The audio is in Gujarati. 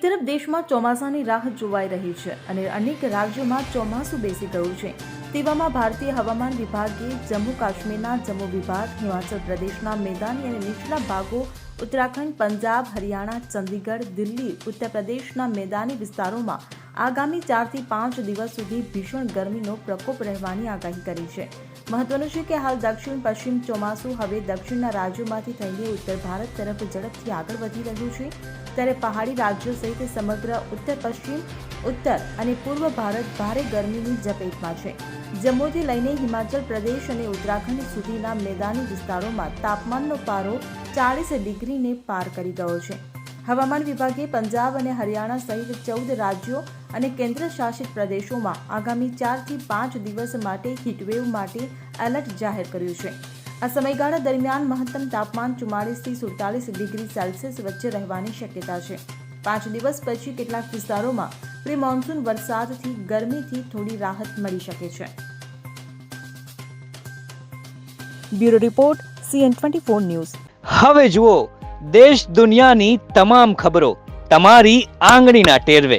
તરફ દેશમાં ચોમાસાની રાહ જોવાઈ રહી છે અને અનેક રાજ્યોમાં ચોમાસું બેસી ગયું છે. તેવામાં ભારતીય હવામાન વિભાગે જમ્મુ કાશ્મીરના જમ્મુ વિભાગ, હિમાચલ પ્રદેશના મેદાની અને નીચલા ભાગો, ઉત્તરાખંડ, પંજાબ, હરિયાણા, ચંદીગઢ, દિલ્હી, ઉત્તર પ્રદેશના મેદાની વિસ્તારોમાં આગામી ચારથી પાંચ દિવસ સુધી ભીષણ ગરમીનો પ્રકોપ રહેવાની આગાહી કરી છે. મહત્વનું છે કે હાલ દક્ષિણ, પશ્ચિમ ચોમાસું હવે દક્ષિણના રાજ્યોમાંથી થઈને ઉત્તર ભારત તરફ ઝડપથી આગળ વધી રહ્યું છે. ત્યારે પહાડી રાજ્યો સહિત સમગ્ર ઉત્તર, પશ્ચિમ, ઉત્તર અને પૂર્વ ભારત ભારે ગરમીની ઝપેટમાં છે. જમ્મુથી લઈને હિમાચલ પ્રદેશ અને ઉત્તરાખંડ સુધીના મેદાની વિસ્તારોમાં તાપમાનનો પારો ચાળીસ ડિગ્રીને પાર કરી ગયો છે. હવામાન વિભાગે પંજાબ અને હરિયાણા સહિત ચૌદ રાજ્યો અને કેન્દ્ર શાસિત પ્રદેશોમાં આગામી ચારથી પાંચ દિવસ માટે હીટવેવ માટે એલર્ટ જાહેર કર્યું છે. આ સમયગાળા દરમિયાન મહત્તમ તાપમાન ચુમ્માળીસથી સુડતાલીસ ડિગ્રી સેલ્સિયસ વચ્ચે રહેવાની શક્યતા છે. પાંચ દિવસ પછી કેટલાક વિસ્તારોમાં પ્રી મોન્સૂન વરસાદથી ગરમીથી થોડી રાહત મળી શકે છે. Bureau report CN twenty four news. હવે જુઓ, દેશ દુનિયાની તમામ ખબરો તમારી આંગળીના ટેરવે.